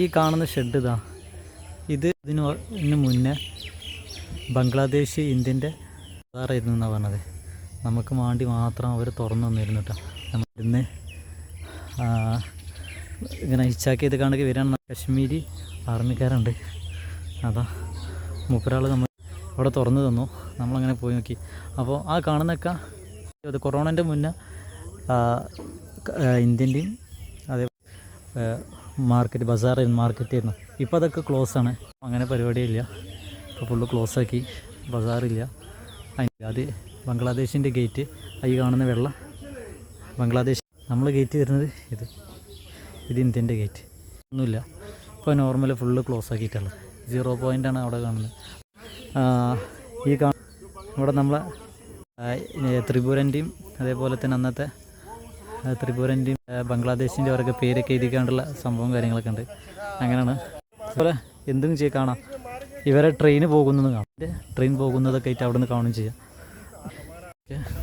ഈ കാണുന്ന ഷെഡ് ഇതാ. ഇത് ഇതിന് മുന്നേ ബംഗ്ലാദേശ് ഇന്ത്യന്റെ ആയിരുന്നു എന്നാണ് പറഞ്ഞത്? നമുക്ക് വേണ്ടി മാത്രം അവർ തുറന്നു തന്നിരുന്നു കേട്ടോ നമ്മൾ ഇന്ന് ഇങ്ങനെ ഹിച്ചാക്ക് ചെയ്ത് കാണുക വരാൻ കശ്മീരി ആർമിക്കാരുണ്ട്. അതാ മൂപ്പരാൾ നമ്മൾ അവിടെ തുറന്നു തന്നു. നമ്മളങ്ങനെ പോയി നോക്കി. അപ്പോൾ ആ കാണുന്നൊക്കെ അത് കൊറോണന്റെ മുന്നേ ഇന്ത്യന്റെയും അതേ മാർക്കറ്റ് ബസാർ മാർക്കറ്റ് ആയിരുന്നു. ഇപ്പോൾ അതൊക്കെ ക്ലോസ് ആണ്. അങ്ങനെ പരിപാടിയില്ല. ഇപ്പോൾ ഫുള്ള് ക്ലോസ് ആക്കി. ബസാറില്ല അത് ബംഗ്ലാദേശിന്റെ ഗേറ്റ് ഈ കാണുന്ന വെള്ളം. ബംഗ്ലാദേശ്. നമ്മൾ ഗേറ്റ് വരുന്നത് ഇത്. ഇത് ഇന്ത്യന്റെ ഗേറ്റ് ഒന്നുമില്ല. ഇപ്പോൾ നോർമൽ ഫുള്ള് ക്ലോസ് ആക്കിയിട്ടുള്ളത്. സീറോ പോയിന്റാണ് അവിടെ കാണുന്നത്. ഈ കാ ഇവിടെ നമ്മളെ ത്രിപുരന്റെയും അതേപോലെ തന്നെ അന്നത്തെ ത്രിപുരന്റെയും ബംഗ്ലാദേശിന്റെ അവരൊക്കെ പേരൊക്കെ എഴുതിക്കാണ്ടുള്ള സംഭവം കാര്യങ്ങളൊക്കെ ഉണ്ട്. അങ്ങനെയാണ്. അതുപോലെ എന്തും ചെയ്യാൻ കാണാം. ഇവരെ ട്രെയിന് പോകുന്നത് കാണാം. ട്രെയിൻ പോകുന്നതൊക്കെ ആയിട്ട് അവിടെ നിന്ന് കാണുകയും ചെയ്യാം. ഓക്കെ